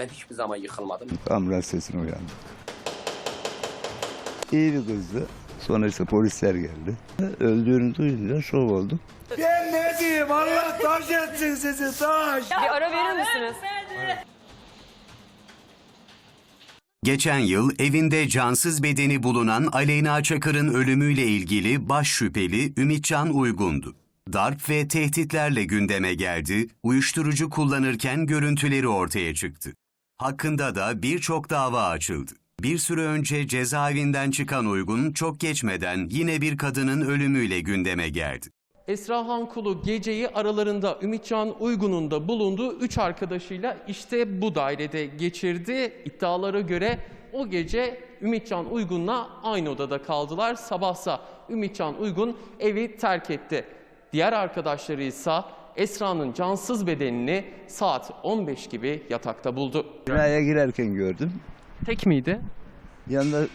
Ben hiçbir zaman yıkılmadım. Ambulans sesine uyandım. İyi bir kızdı. Sonra işte polisler geldi. Öldüğünü duyunca şok oldum. Ben ne diyeyim Allah taş etsin sizi taş. Bir ara verir misiniz? Geçen yıl evinde cansız bedeni bulunan Aleyna Çakır'ın ölümüyle ilgili baş şüpheli Ümitcan Uygun'du. Darp ve tehditlerle gündeme geldi, uyuşturucu kullanırken görüntüleri ortaya çıktı. Hakkında da birçok dava açıldı. Bir süre önce cezaevinden çıkan Uygun çok geçmeden yine bir kadının ölümüyle gündeme geldi. Esra Hankulu geceyi aralarında Ümitcan Uygun'un da bulunduğu 3 arkadaşıyla işte bu dairede geçirdi. İddialara göre o gece Ümitcan Uygun'la aynı odada kaldılar. Sabahsa Ümitcan Uygun evi terk etti. Diğer arkadaşları ise Esra'nın cansız bedenini saat 15 gibi yatakta buldu. Binaya girerken gördüm. Tek miydi? Yanında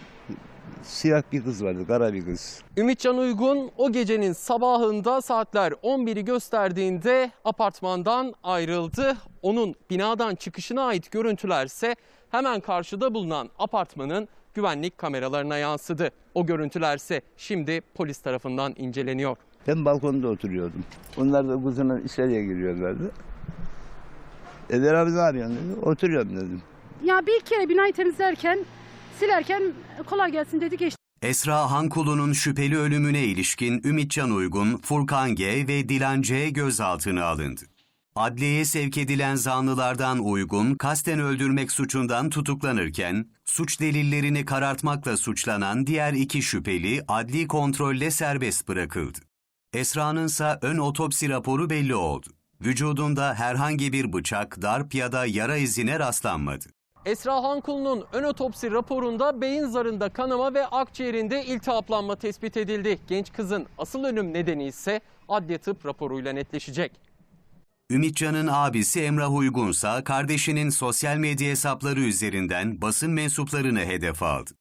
siyah bir kız vardı, kara bir kız. Ümitcan Uygun o gecenin sabahında saatler 11'i gösterdiğinde apartmandan ayrıldı. Onun binadan çıkışına ait görüntülerse hemen karşıda bulunan apartmanın güvenlik kameralarına yansıdı. O görüntülerse şimdi polis tarafından inceleniyor. Ben balkonda oturuyordum. Onlar da kızına içeriye giriyorlardı. Eder abi ne arıyorsun dedi. Oturuyorum dedim. Ya bir kere binayı temizlerken, silerken kolay gelsin dedi geçti. Esra Hankulu'nun şüpheli ölümüne ilişkin Ümitcan Uygun, Furkan G ve Dilan C gözaltına alındı. Adliyeye sevk edilen zanlılardan Uygun, kasten öldürmek suçundan tutuklanırken, suç delillerini karartmakla suçlanan diğer iki şüpheli adli kontrolle serbest bırakıldı. Esra'nın ise ön otopsi raporu belli oldu. Vücudunda herhangi bir bıçak, darp ya da yara izine rastlanmadı. Esra Hankulu'nun ön otopsi raporunda beyin zarında kanama ve akciğerinde iltihaplanma tespit edildi. Genç kızın asıl ölüm nedeni ise adli tıp raporuyla netleşecek. Ümitcan'ın abisi Emrah Uygunsa kardeşinin sosyal medya hesapları üzerinden basın mensuplarını hedef aldı.